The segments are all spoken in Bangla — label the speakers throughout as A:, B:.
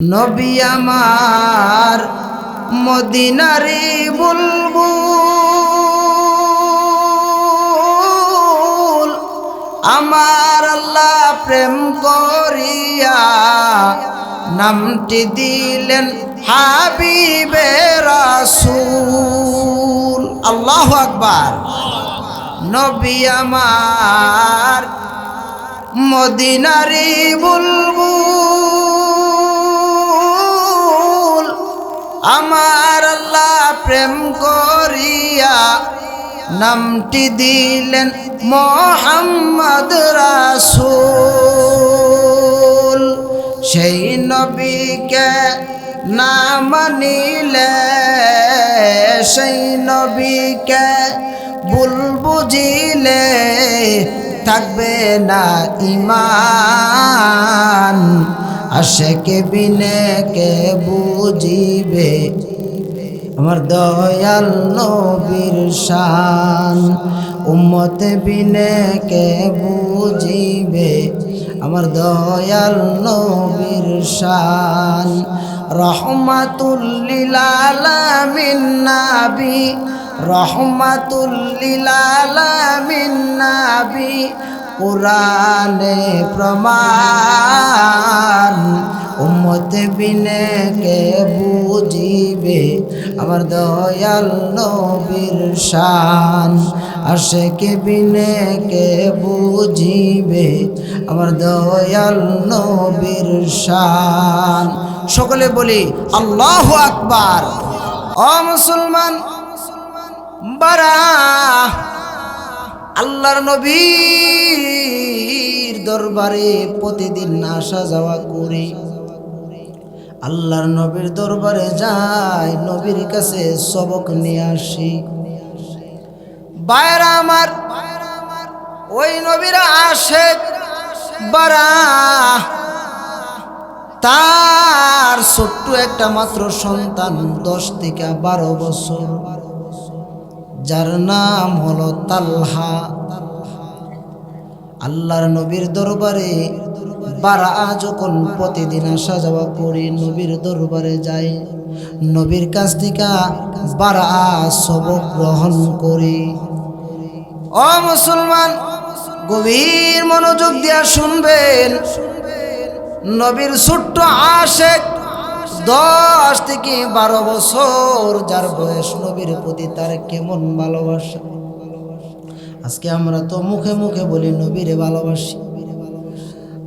A: নবী আমার মদিনারি বুলবুল আমার আল্লাহ প্রেম করিয়া নামটি দিলেন হাবিবে রাসূল। আল্লাহ আকবার। নবী আমার মদিনারি বুলবুল আমার আল্লাহ প্রেম করিয়া নামটি দিলেন মোহাম্মদ রাসূল। সেই নবীকে না মানিলে সেই নবীকে ভুল বুঝিলে থাকবে না ইমান। আশেকে বিনে কে বুঝিবে? আমার দয়াল নবীর শান। উম্মতে বিনে কে বুঝিবে? আমার দয়াল নবীর শান। রহমাতুল্লিল আলামিন নাবি। রহমাতুল্লিল আলামিন নাবি। পুরানে প্রমাণ, উম্মতে বিনে কে বুঝিবে? আমার দয়াল নবীর শান আসে কে বিনে কে বুঝিবে? আমার দয়াল নবীর শান। সকলে বলি, আল্লাহ আকবার। ও মুসলমান বারা আল্লাহর নবীর দরবারে প্রতিদিন আসা যাওয়া করি। আল্লাহর নবীর দরবারে যাই, নবীর কাছে সবক নিয়ে আসি। বাইরা আমার, ওই নবীরা আসে বারা। তার ছোট্ট একটা মাত্র সন্তান, দশ থেকে বারো বছর। যার নাম হলো তালহা। আল্লাহর নবীর দরবারে বারা যখন প্রতিদিন আসা যাওয়া করি, নবীর দরবারে যাই, নবীর কাছ থেকে বারা সবক গ্রহণ করি। ও মুসলমান, গভীর মনোযোগ দিয়া শুনবেন, নবীর ছোট্ট আশেক দশ থেকে বারো বছর যার বয়স নবীর প্রতি তার কেমন ভালোবাসা? আজকে আমরা তো মুখে মুখে বলি, নবীরে ভালোবাসি।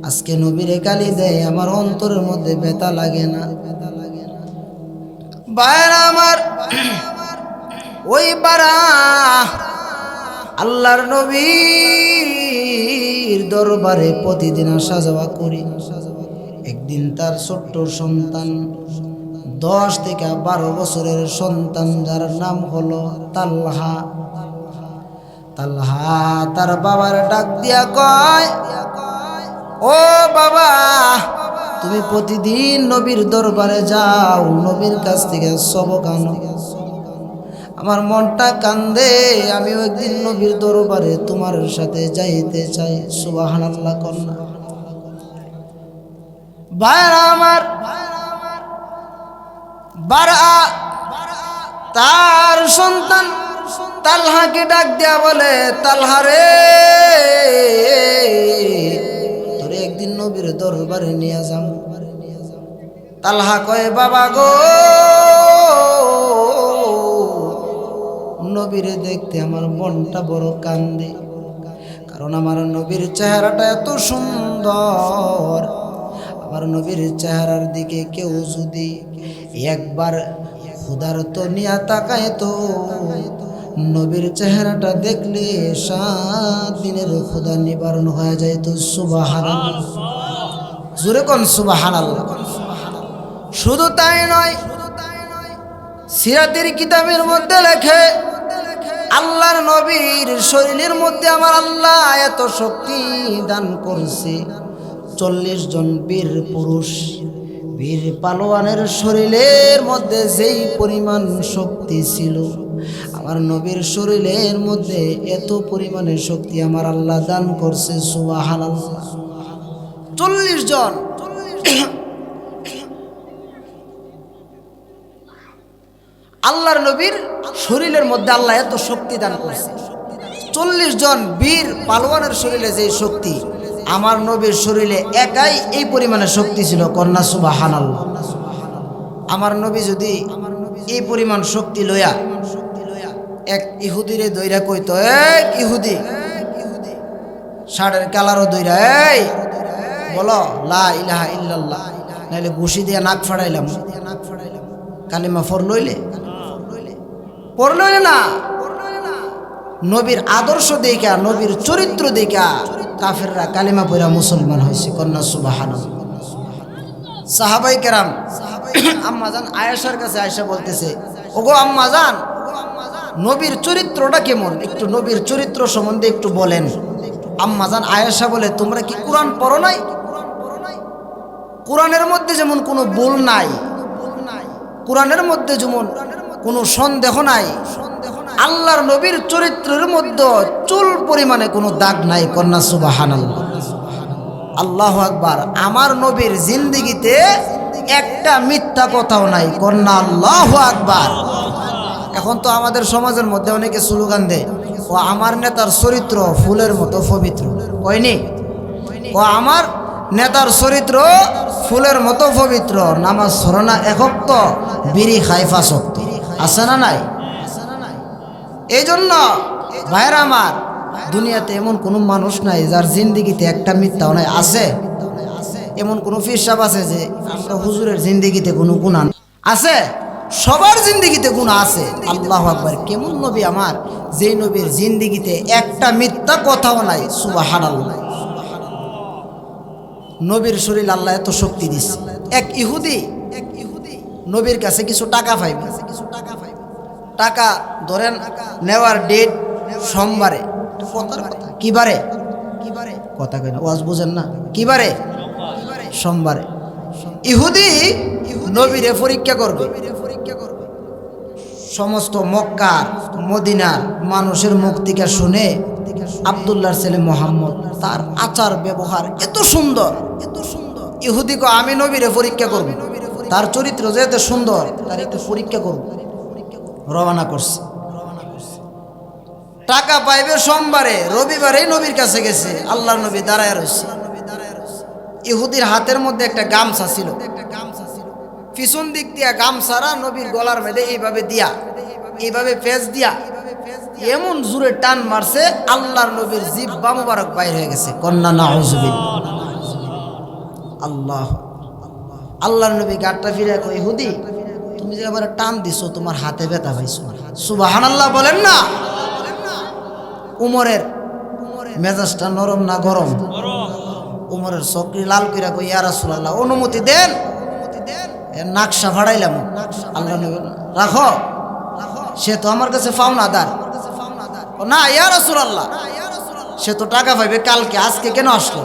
A: আজকে নবীরে গালি দেয়, আমার অন্তরের মধ্যে ব্যথা লাগে না। বায়না আমার, ওই বারা আল্লাহর নবীর দরবারে প্রতিদিন আসা যাওয়া করি। একদিন তার ছোট্ট সন্তান, দশ থেকে বারো বছরের সন্তান যার নাম হলো তাল্হা। তাল্হা তার বাবার ডাক দিয়া কয়, ও বাবা, তুমি প্রতিদিন নবীর দরবারে যাও, নবীর কাছ থেকে সবক আনো। আমার মনটা কান্দে, আমিও একদিন নবীর দরবারে তোমার সাথে যাইতে চাই। সুবাহান আল্লাহ কন্যা ভাইরা আমার, বারা তার সন্তান তালহাকে ডাক দেয়া বলে, তালহা রে, তোরে একদিন নবীর দরবারে নিয়ে যাম। তালহা কয়ে, বাবা গো, নবীরে দেখতে আমার মনটা বড় কান্দে, কারণ আমার নবীর চেহারাটা এত সুন্দর। আমার নবীর চেহারার দিকে কেউ যদি একবার খুদার তো নিয়া তাকায় তো নবীর চেহারাটা দেখলে সাত দিনের খুদা নিবারণ হয়ে যায় তো সুবাহান জোরে কোন সুবাহান শুধু তাই নয়, সিরাতের কিতাবের মধ্যে লেখে, আল্লাহর নবীর শরীরের মধ্যে আমার আল্লাহ এত শক্তি দান করছে। চল্লিশ জন বীর পুরুষ। বীর পালোয়ানের শরীরের মধ্যে যেই পরিমাণ শক্তি ছিল, আমার নবীর শরীরের মধ্যে এত পরিমাণে শক্তি আমার আল্লাহ দান করছে সুবাহ চল্লিশ জন। আল্লাহর নবীর শরীরের মধ্যে আল্লাহ এত শক্তি দান করছে। চল্লিশ জন বীর পালোয়ানের শরীরে যে শক্তি আমার নবীর শরীরে একাই এই পরিমাণে শক্তি ছিল, কন্যা আল্লাহ আমার নবী যদি এই পরিমাণ শক্তি লইয়া এক ইহুদিরে দইরা কইতো এক ইহুদি ষাটের কালারও দইরা, এই, বলো, লা ইলাহা ইল্লাল্লাহ। নাইলে ঘুষি দিয়ে নাক ফাড়াইলাম। কালিমা ফর লইলে পর লইলে না। নবীর আদর্শ দেখা, নবীর চরিত্র দেখা, কাফেররা কালিমা পইরা মুসলমান হয়েছে, কন্যা সুবাহান সাহাবাই কেরাম আম্মাজান আয়েশার কাছে আয়েশা বলতেছে, ওগো আম্মাজান নবীর চরিত্রটা কেমন? একটু নবীর চরিত্র সম্বন্ধে একটু বলেন। আম্মাজান আয়েশা বলে, তোমরা কি কোরআন পড়ো নাই? কোরআনের মধ্যে যেমন কোনো ভুল নাই, কোরআনের মধ্যে যেমন কোনো সন্দেহ নাই আল্লাহর নবীর চরিত্রের মধ্যে চুল পরিমাণে কোনো দাগ নাই, কন্যা সুবাহান আল্লাহ আকবার, আমার নবীর জিন্দিগিতে একটা মিথ্যা কথাও নাই, কন্যা আল্লাহ আকবার। এখন তো আমাদের সমাজের মধ্যে অনেকে স্লোগান দেয়, ও আমার নেতার চরিত্র ফুলের মতো পবিত্র। কয়নি? ও আমার নেতার চরিত্র ফুলের মতো পবিত্র, নামাজ সরনা একক তো বিড়ি খাই ফাঁসক্ত আছে না নাই? এই জন্য ভাইরা আমার, দুনিয়াতে এমন কোনো মানুষ নাই যার জিন্দিগিতে একটা মিথ্যাও নাই, আছে। এমন কোনো ফিরসাব আছে যে আমরা হুজুরের জিন্দিগিতে কোনো গুণা আছে? সবার জিন্দিগিতে গুণা আছে। আল্লাহ আকবার, কেমন নবী আমার, যেই নবীর জিন্দিগিতে একটা মিথ্যা কথাও নাই আল্লাহ নবীর শরীর আল্লাহ এত শক্তি দিচ্ছে এক ইহুদি এক ইহুদি নবীর কাছে কিছু টাকা পাইবে। কিছু টাকা টাকা ধরেন নেওয়ার ডেট সোমবারে। কি বারে কথা কই না, ওয়াজ বুঝেন না। কি বারে সোমবারে। ইহুদি নবীরে পরীক্ষা করবে। সমস্ত মক্কার, মদিনার মানুষের মুখ থেকে শুনে আবদুল্লাহর ছেলে মোহাম্মদ, তার আচার ব্যবহার এত সুন্দর এত সুন্দর। ইহুদিকে আমি নবীরে পরীক্ষা করব। তার চরিত্র যে এত সুন্দর, তার একটু পরীক্ষা করব। রওনা করছে। টাকা পাইবে সোমবারে, রবিবারেই নবীর কাছে গেছে। আল্লাহর নবী দাঁড়ায় রয়েছে। ইহুদির হাতের মধ্যে একটা গামছা ছিল। পিছন দিক দিয়া গামছারা নবীর গলার মধ্যে এইভাবে দিয়া, এইভাবে পেঁচ দিয়া, এমন জোরে টান মারছে, আল্লাহর নবীর জিব্বা মুবারক বাইর হয়ে গেছে। কন্যা নাউজুবিল আল্লাহ। আল্লাহর নবী গাটটা ফিরে কই হুদি তুমি যে আবার টান দিছো, তোমার হাতে ব্যথা পাইছো। সুবাহান আল্লাহ বলেন না। উমরের মেজাজটা নরম না গরম? উমরের চকরি লাল কইরা কই, ইয়া রাসূলুল্লাহ, অনুমতি দেন। এর নাকশা ভাড়াইলাম আল্লাহ রাখো। সে তো আমার কাছে ফাউনাদার ও না, ইয়া রাসূলুল্লাহ। সে তো টাকা পাইবে কালকে, আজকে কেন আসলো?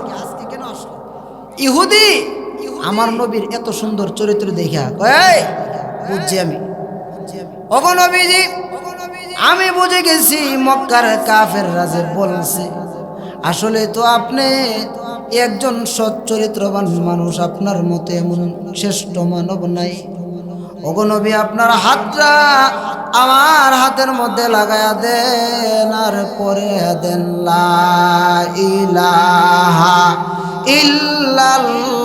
A: ইহুদি, আমার নবীর এত সুন্দর চরিত্র দেখা এই বুঝছি আমি। ওগো নবীজি, আমি বুঝে গেছি, মক্কার কাফের রাজে বলছে, আসলে তো আপনি একজন সৎ চরিত্রবান মানুষ, আপনার মতো এমন শ্রেষ্ঠ মানব নাই। ওগো নবী, আপনার হাতটা আমার হাতের মধ্যে লাগায়া দেন, আর পরে দেন ইলাহা ইল্লাল্লাহু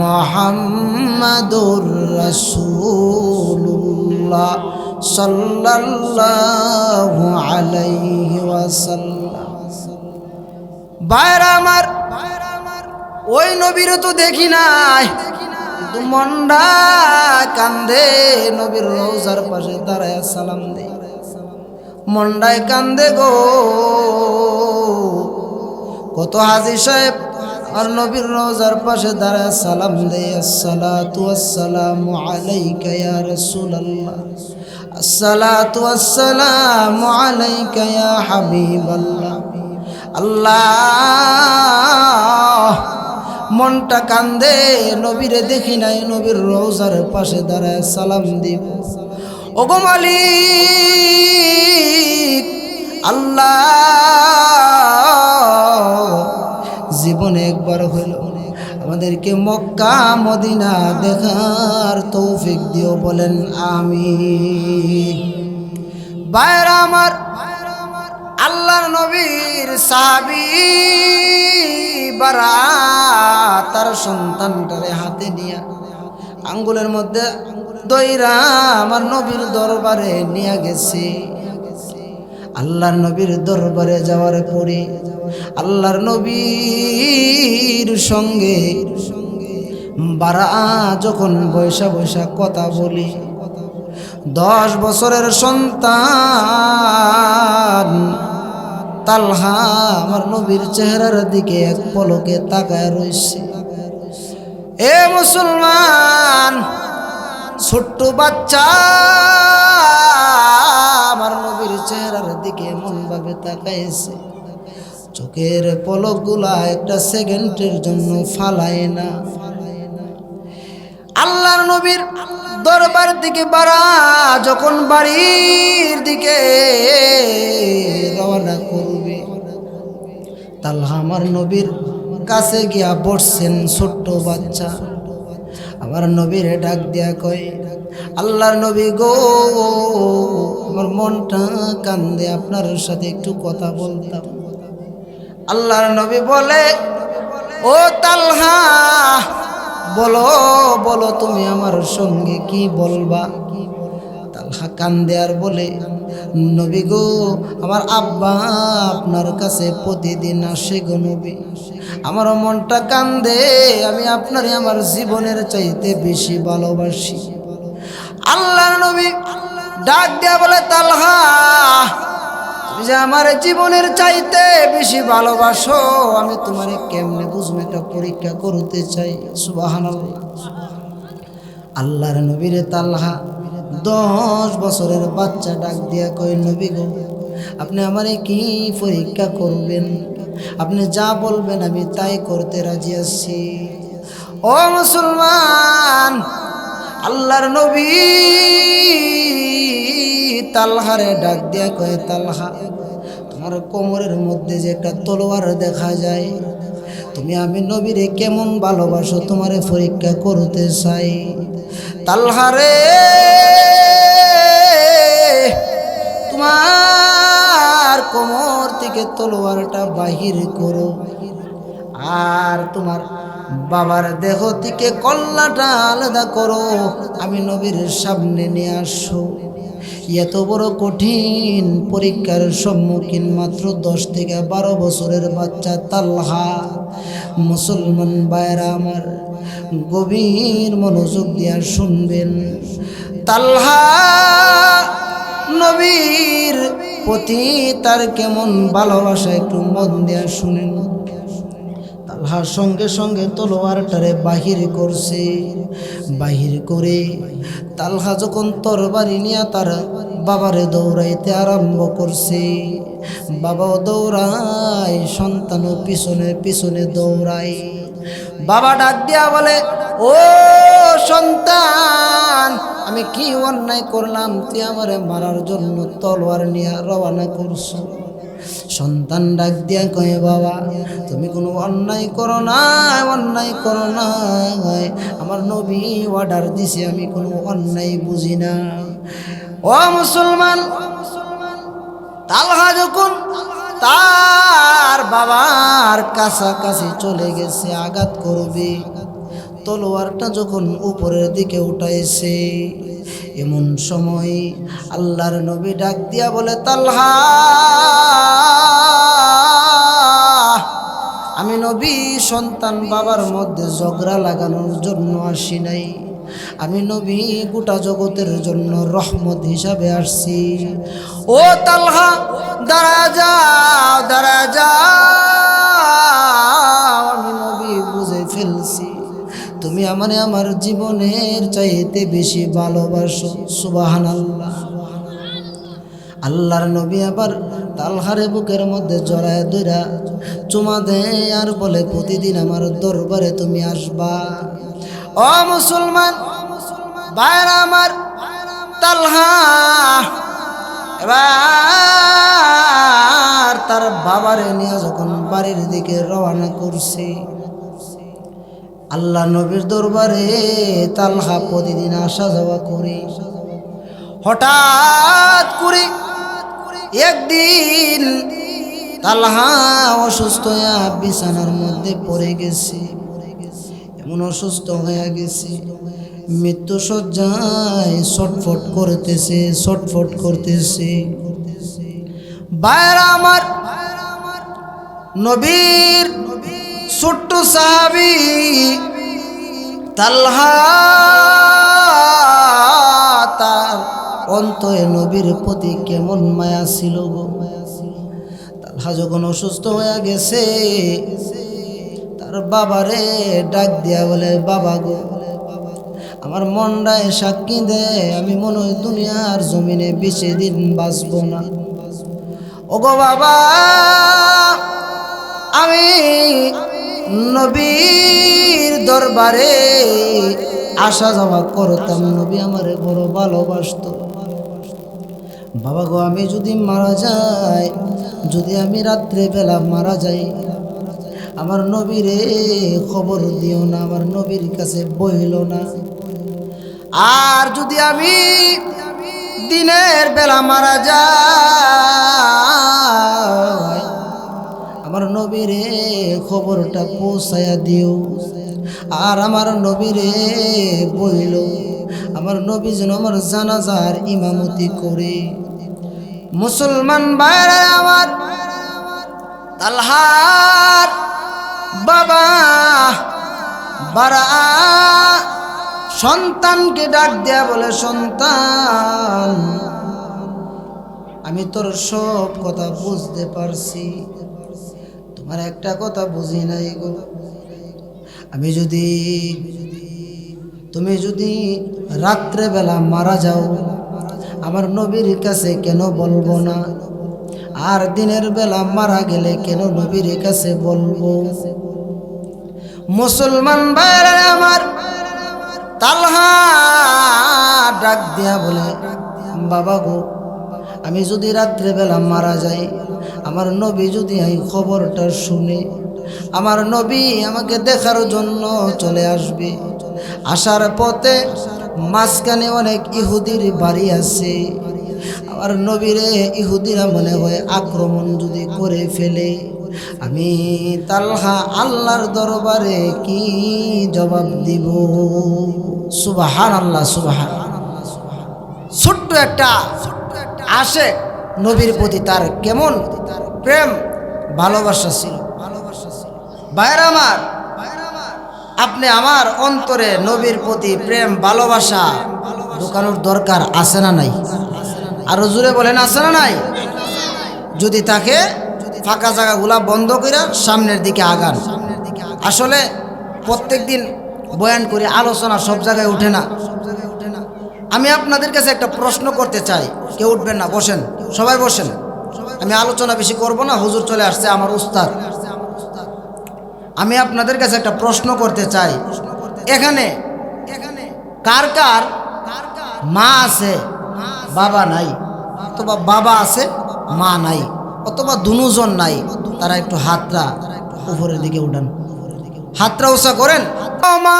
A: মোহাম্মদুর রসুল্লাহ সাল্লাল্লাহু আলাইহি ওয়াসাল্লাম। বাইরে আমার, ওই নবীর তো দেখি নাই। মন্ডা কান্দে, নবীর রোজার পাশে দাঁড়ায় সালাম দে মন্ডায় কান্দে গো। কত হাজি সাহেব আর নবীর রোজার পাশে দাঁড়ায় সালাম দে আসসালাতু আসসালামু আলাইকা রাসূলুল্লাহ। আসসালাতু আসসালামু আলাইকা হাবিবাল্লাহ। আল্লাহ, মনটা কান্দে, নবীরে দেখি নাই, নবীর রোজার পাশে দাঁড়ায় সালাম দিব। ওগো মালিক, আল্লাহ জীবনে একবার হইল। আমাদেরকে মক্কা, মদিনা দেখার তৌফিক দিও, বলেন আমি বাইরা আমার, আল্লাহর নবীর সাহাবি বারা তার সন্তানটারে হাতে নিয়া আঙ্গুলের মধ্যে দইরা আমার নবীর দরবারে নিয়ে গেছে। আল্লাহর নবীর দরবারে যাওয়ার পরে আল্লাহর নবীর সঙ্গে বারা যখন বৈশা বৈশা কথা বলি, দশ বছরের সন্তান, তালহা আমার নবীর চেহারার দিকে এক পলকে তাকায় রয়েছে এ মুসলমান, ছোট্ট বাচ্চা আমার নবীর চেহারার দিকে এমন ভাবে তাকাইছে। চোখের পলকগুলা একটা সেকেন্ডের জন্য ফালায় না। আল্লাহর নবীর দরবার দিকে বাড়া, যখন বাড়ির দিকে রওনা করবে তাল্হা আমার নবীর কাছে গিয়া বসছেন ছোট্ট বাচ্চা। আমার নবীর ডাক দিয়া কয় আল্লাহর নবী গো, আমার মনটা কান্দে, আপনার সাথে একটু কথা বলতাম। আল্লাহর নবী বলে, ও তালহা, বলো বলো তুমি আমার সঙ্গে কি বলবা? তালহা কান্দে আর বলে, নবী গো, আমার আব্বা আপনার কাছে প্রতিদিন আসে গো নবী। আমার মনটা কান্দে, আমি আপনারে আমার জীবনের চাইতে বেশি ভালোবাসি। আল্লাহর নবী ডাক দেয়া বলে, তালহা, তুমি যে আমার জীবনের চাইতে বেশি ভালোবাসো, আমি তোমার কেমনে বুঝব? একটা পরীক্ষা করতে চাই। সুবাহান আল্লাহর নবীরে তাল্লাহা দশ বছরের বাচ্চা ডাক দিয়া কই নবী গো, আপনি আমারে কি পরীক্ষা করবেন? আপনি যা বলবেন আমি তাই করতে রাজি আছি। ও মুসলমান আল্লাহর নবী তালহারে ডাক দিয়া কয়ে, তালহা, তোমার কোমরের মধ্যে যে একটা তলোয়ার দেখা যায়, তুমি আমি নবীরে কেমন ভালোবাসো তোমারে পরীক্ষা করতে চাই। তালহারে, তোমার কোমর থেকে তলোয়ারটা বাহির করো, আর তোমার বাবার দেহ থেকে কল্লাটা আলাদা করো, আমি নবীর সামনে নিয়ে আসো। এত বড় কঠিন পরীক্ষার সম্মুখীন মাত্র দশ থেকে বারো বছরের বাচ্চা তাল্হা। মুসলমান বায়রা আমার, গভীর মনোযোগ দিয়া শুনবেন। তাল্হা নবীর প্রতি তার কেমন ভালোবাসা একটু মন দেয়া শুনেন। সঙ্গে সঙ্গে তলোয়ারটারে বাহির করছে। বাহির করে তালহা যখন তরবারি নিয়ে তার বাবারে দৌড়াইতে আরম্ভ করছে। বাবাও দৌড়ায়, সন্তানও পিছনে পিছনে দৌড়ায়। বাবা ডাক দিয়া বলে, ও সন্তান, আমি কি অন্যায় করলাম? তুই আমারে মারার জন্য তলোয়ার নিয়ে রওনা করছ? সন্তান ডাক দিয়া কয়ে, বাবা, তুমি কোনো অন্যায় করো না, অন্যায় করো না। আমার নবী অর্ডার দিছে, আমি কোনো অন্যায় বুঝি না। ও মুসলমান, তালহা যখন তার বাবার কাছাকাছি চলে গেছে, আঘাত করবে তলোয়ারটা যখন উপরের দিকে উঠাইছে, এমন সময় আল্লাহর নবী ডাক দিয়া বলে, তালহা, আমি নবী, সন্তান বাবার মধ্যে ঝগড়া লাগানোর জন্য আসি নাই। আমি নবী, গোটা জগতের জন্য রহমত হিসাবে আসছি। ও তালহা, দাঁড়া যাও দাঁড়া যাও। তুমি আমারে আমার জীবনের চাইতে বেশি ভালোবাসো সুবাহান আল্লাহ আল্লাহর নবী আবার তালহারে বুকের মধ্যে জড়ায় দইরা চুমা দেয় আর বলে, প্রতিদিন আমার দরবারে তুমি আসবা। ও মুসলমান বাইরা আমার, তালহা তার বাবারে নিয়ে যখন বাড়ির দিকে রওনা করছে আল্লাহ নবীর দরবারে তালহা প্রতিদিন আসা যাওয়া করে। হঠাৎ করে একদিন তালহা অসুস্থ হয়ে বিছানার মধ্যে পড়ে গেছে। এমন অসুস্থ হয়ে গেছে। মৃত্যু সজ্জায় ছটফট করতেছে ছটফট করতেছে। বাইরা আমার নবীর ছোট্ট সাহাবি তালহা তার অন্তরে নবীর প্রতি কেমন মায়া ছিল গো। তালহা যখন অসুস্থ হয়ে গেছে, তার বাবারে ডাক দিয়া বলে, বাবা গো, আমার মনটায় সাক্ষী দেয় আমি মনে হয় দুনিয়ার জমিনে বেশি দিন বাঁচব না। ওগো বাবা, আমি নবীর দরবারে আসা যাওয়া করতাম। নবী আমারে বড় ভালোবাসত। বাবা গো, আমি যদি মারা যাই, যদি আমি রাত্রে বেলা মারা যাই, আমার নবীরে খবর দিও না, আমার নবীর কাছে বইল না। আর যদি আমি দিনের বেলা মারা যাই আমার নবীরে খবরটা পৌঁছায়া দিও। আর আমার নবীরে বইল, আমার নবী যেন আমার জানাজার ইমামতি করে। মুসলমান বাইরে আমার, তালহার বাবা, বারা, সন্তানকে ডাক দেয়া বলে, সন্তান, আমি তোর সব কথা বুঝতে পারছি। তোমার একটা কথা বুঝি নাই আমি যদি, তুমি যদি রাত্রেবেলা মারা যাও, আমার নবীর কাছে কেন বলব না? আর দিনের বেলা মারা গেলে কেন নবীর কাছে বলব? মুসলমান বাইরে আমার, তালহা ডাক দিয়া বলে, বাবা গো আমি যদি রাত্রেবেলা মারা যাই, আমার নবী যদি এই খবরটা শুনে, আমার নবী আমাকে দেখার জন্য চলে আসবে। আসার পথে মাঝখানে অনেক ইহুদির বাড়ি আছে। আমার নবীরে ইহুদিরা মনে হয় আক্রমণ যদি করে ফেলে। আমি তালহা আল্লাহর দরবারে কি জবাব দিব? সুবাহান আল্লাহ সুবাহান। ছোট্ট একটা আসে, নবীর প্রতি তার কেমন তার প্রেম, ভালোবাসা ছিল। ভালোবাসা ছিল বাইর আমার, আপনি আমার অন্তরে নবীর প্রতি প্রেম, ভালোবাসা ঢুকানোর দরকার আছে না নাই? আরও জুড়ে বলেন, আছে না নাই? যদি তাকে ফাঁকা জায়গাগুলা বন্ধ করে সামনের দিকে আগান। আসলে প্রত্যেক দিন বয়ান করে, আলোচনা সব জায়গায় উঠে না। আমি আপনাদের কাছে একটা প্রশ্ন করতে চাই। কেউ উঠবেন না, বসেন। সবাই বসেন। আমি আলোচনা বেশি করব না, হুজুর চলে আসছে আমার উস্তাদ। আমি আপনাদের কাছে একটা প্রশ্ন করতে চাই। এখানে এখানে কার কার মা আছে, বাবা নাই, অথবা বাবা আছে, মা নাই, অথবা দুজন নাই, তারা একটু হাতটা উপরের দিকে উঠান। হাতরা উষা করেন। মা!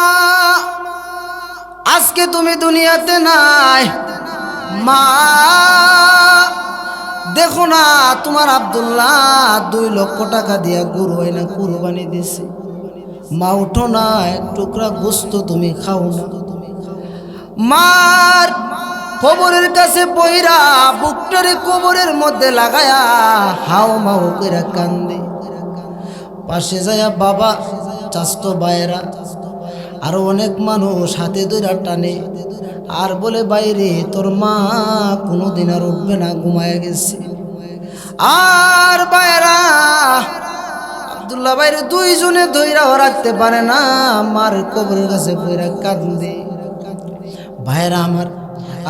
A: আজকে তুমি দুনিয়াতে নাই। মা, দেখো না, তোমার আব্দুল্লাহ দুই লক্ষ টাকা দিয়া গরু না কুরবানি দিছে। মা, উঠো না, এক টুকরা গোস্ত তুমি খাও না। মার কবরের কাছে বইরা বুকটারে কবরের মধ্যে লাগায়া হাও মাও করে কান্দে। পাশে যায় বাবা, চাস্ত বায়েরা আরও অনেক মানুষ হাতে দইরা টানে। আর বলে বাইরে তোর মা কোনোদিন আর উঠবে না, ঘুমায় গেছে। আর বাইরা আবদুল্লাহ বাইরে দুইজনে ধৈরাও রাখতে পারে না, মার কবরের কাছে বইরা কান্দে ভাইরা আমার,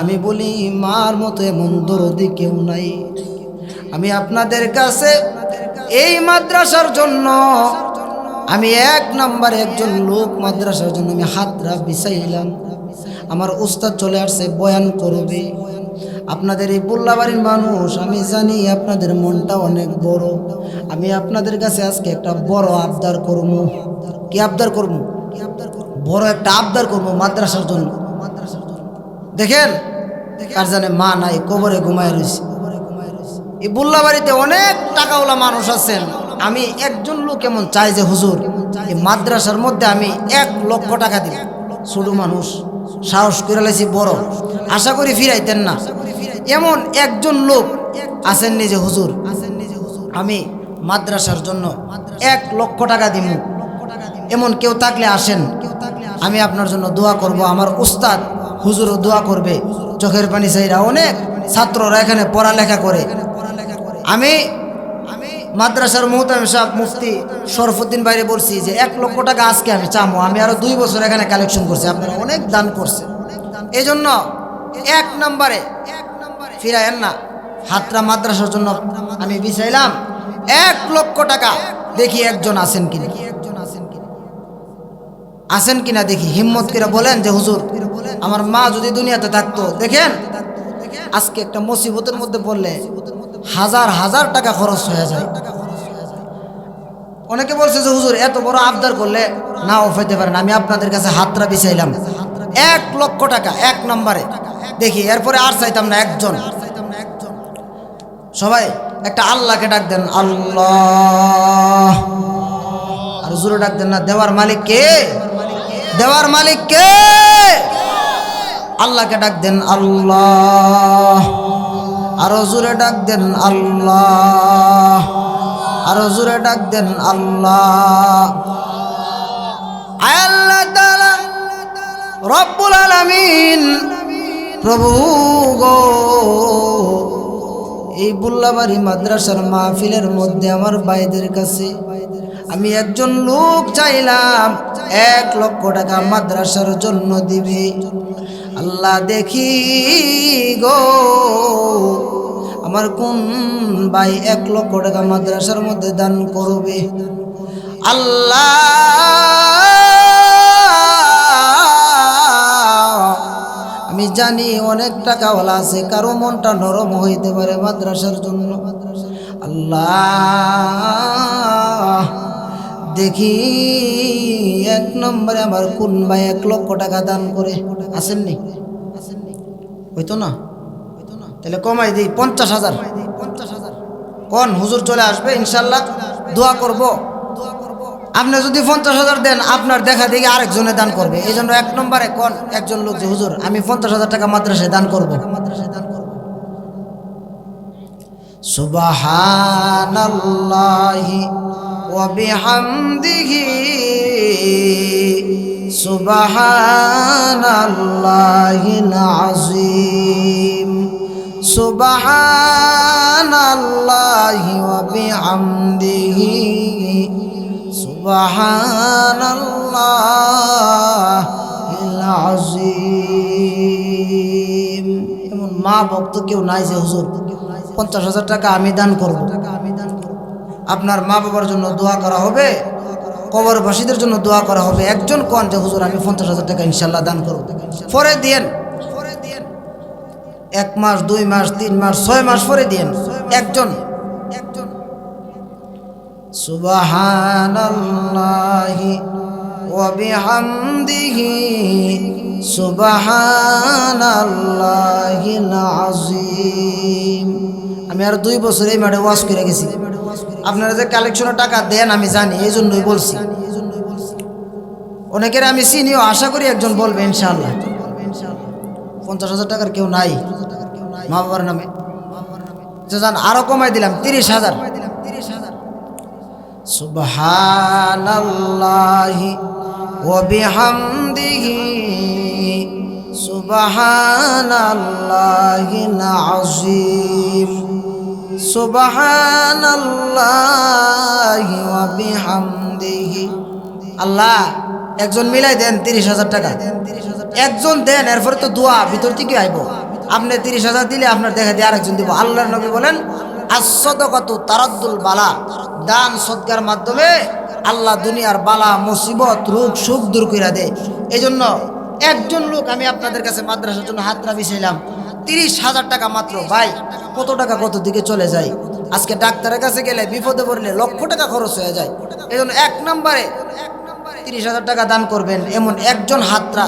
A: আমি বলি, মার মতো এমন দরদি কেউ নাই। আমি আপনাদের কাছে এই মাদ্রাসার জন্য আমি এক নম্বরে একজন লোক মাদ্রাসার জন্য আমি হাতরা বিছাইলাম। আমার উস্তাদ চলে আসছে, বয়ান করবে। আপনাদের এই বুল্লাবাড়ির মানুষ, আমি জানি আপনাদের মনটা অনেক বড়। আমি আপনাদের কাছে আজকে একটা বড় আবদার করব। কি আবদার করব? বড় একটা আবদার করব মাদ্রাসার জন্য। দেখেন আর জানে মা নাই, কবরে ঘুমায় রয়েছে। এই বুল্লা বাড়িতে অনেক টাকাওয়ালা মানুষ আছেন। আমি একজন লোক এমন চাই যে, হুজুর, এই মাদ্রাসার মধ্যে আমি এক লক্ষ টাকা দিব। ছোট মানুষ, সাহস করে লাইছি, বড়। আশা করি ফিরাইতেন না। এমন একজন লোক আছেন নিজে হুজুর, আমি মাদ্রাসার জন্য এক লক্ষ টাকা দিব। এমন কেউ থাকলে আসেন। আমি আপনার জন্য দোয়া করব। আমার উস্তাদ হুজুরও দোয়া করবে। চোখের পানি চাইরা অনেক ছাত্ররা এখানে পড়ালেখা করে। আমি মাদ্রাসার মোহতাম সাহেব মুফতি শরফুদ্দিন বাইরে বলছি যে, এক লক্ষ টাকা আজকে আমি চামো, আমি আরও দুই বছর এখানে কালেকশন করছি, আপনারা অনেক দান করছে এই জন্য এক নম্বরে ফিরায়েন না, হাতরা মাদ্রাসার জন্য আমি বিছাইলাম এক লক্ষ টাকা দেখি একজন আছেন কিনা। আছেন কিনা দেখি, হিম্মত করে বলেন যে, হুজুর, আমার মা যদি দুনিয়াতে থাকতো, দেখেন, আজকে একটা মুসিবতের মধ্যে পড়লে হাজার হাজার টাকা খরচ হয়ে যায়। অনেকে বলছে যে, হুজুর, এত বড় আবদার করলে না হইতে পারেন আমি আপনাদের কাছে হাতরা বিছাইলাম। এক লক্ষ টাকা, এক নম্বরে। দেখি, এরপরে আর চাইতাম না একজন। সবাই, একটা আল্লাহকে ডাক দেন, আল্লাহ। আর জোরে ডাক দেন না, দেওয়ার মালিক কে? দেওয়ার মালিক কে? আল্লাহকে ডাক দেন, আল্লাহ। আরও জোরে ডাক দেন আল্লাহ। আরও জোরে ডাক দেন আল্লাহ। আল্লাহ রব্বুল আলামিন, প্রভু গো। এই বুল্লাবাড়ি মাদ্রাসার মাহফিলের মধ্যে আমার ভাইদের কাছে আমি একজন লোক চাইলাম, এক লক্ষ টাকা মাদ্রাসার জন্য দিবে। আল্লাহ দেখি গো। আমার কোন ভাই এক লক্ষ টাকা মাদ্রাসার মধ্যে দান করবে? আল্লাহ। আমি জানি অনেক টাকাওয়ালা আছে, কারও মনটা নরম হইতে পারে মাদ্রাসার জন্য। আল্লাহ। দেখি এক নম্বরে আমার কোন ভাই এক লক্ষ টাকা দান করে? আসেননি? হইতো না? তাহলে কমাই দিই, পঞ্চাশ হাজার। কোন, হুজুর চলে আসবে, ইনশাল্লাহ। দোয়া করব। আপনি যদি পঞ্চাশ হাজার দেন, আপনার দেখা দেখে আরেকজনে দান করবে। এই জন্য এক নম্বরে কোন, একজন লোক যে, হুজুর, আমি পঞ্চাশ হাজার টাকা মাদ্রাসায় দান করব। মাদ্রাসায় দান করব সুবহানাল্লাহি ওয়া বিহামদিহি সুবহানাল্লাহিল আযীম সুবহানাল্লাহি ওয়া বিহামদিহি সুবহানাল্লাহিল আযীম এমন মা ভক্ত কেউ নাই যে হুজুর পঞ্চাশ হাজার টাকা আমি দান করব। আপনার মা বাবার জন্য দোয়া করা হবে, কবরবাসীদের জন্য দোয়া করা হবে। একজন কোন যে, হুজুর, আমি পঞ্চাশ হাজার টাকা ইনশাল্লাহ দান করব। পরে দিয়েন। এক মাস, দুই মাস, তিন মাস, ছয় মাস পরে দিয়েন। একজন একজন। সুবহানাল্লাহি ওয়া বিহামদিহি, সুবহানাল্লাহিল আযীম। আমি আর দুই বছর এই মাঠে ওয়াজ করে গেছি। আপনারা যে কালেকশনের টাকা দেন, আমি জানি এই জন্যই বলছি। অনেকের আমি চিনিও, আশা করি একজন বলবে, ইনশাআল্লাহ। পঞ্চাশ হাজার টাকার কেউ নাই। মা বাবার নামে। যান আরও কমাই দিলাম, তিরিশ হাজার। সুবহানাল্লাহি ওয়া বিহামদিহি আযীম। সুবহানাল্লাহি বিহামদিহি আল্লাহ, একজন মিলাই দেন তিরিশ হাজার টাকা। একজন দেন, এরপরে তো দোয়া, ভিতর থেকে আইব। আপনি তিরিশ হাজার দিলে আপনার দেখা দিয়ে আরেকজন দিব। আল্লাহর নবী বলেন তারাদ্দুল বালা দান সৎকার মাধ্যমে আল্লাহ দুনিয়ার বালা সুখ দূর এই জন্য একজন লোক আমি আপনাদের কাছে মাদ্রাসার জন্য হাতরা বিছাইলাম। তিরিশ হাজার টাকা মাত্র। ভাই, কত টাকা কত দিকে চলে যায়? আজকে ডাক্তারের কাছে গেলে বিপদে পড়লে লক্ষ টাকা খরচ হয়ে যায়। এই এক নম্বরে তিরিশ হাজার টাকা দান করবেন এমন একজন হাতরা।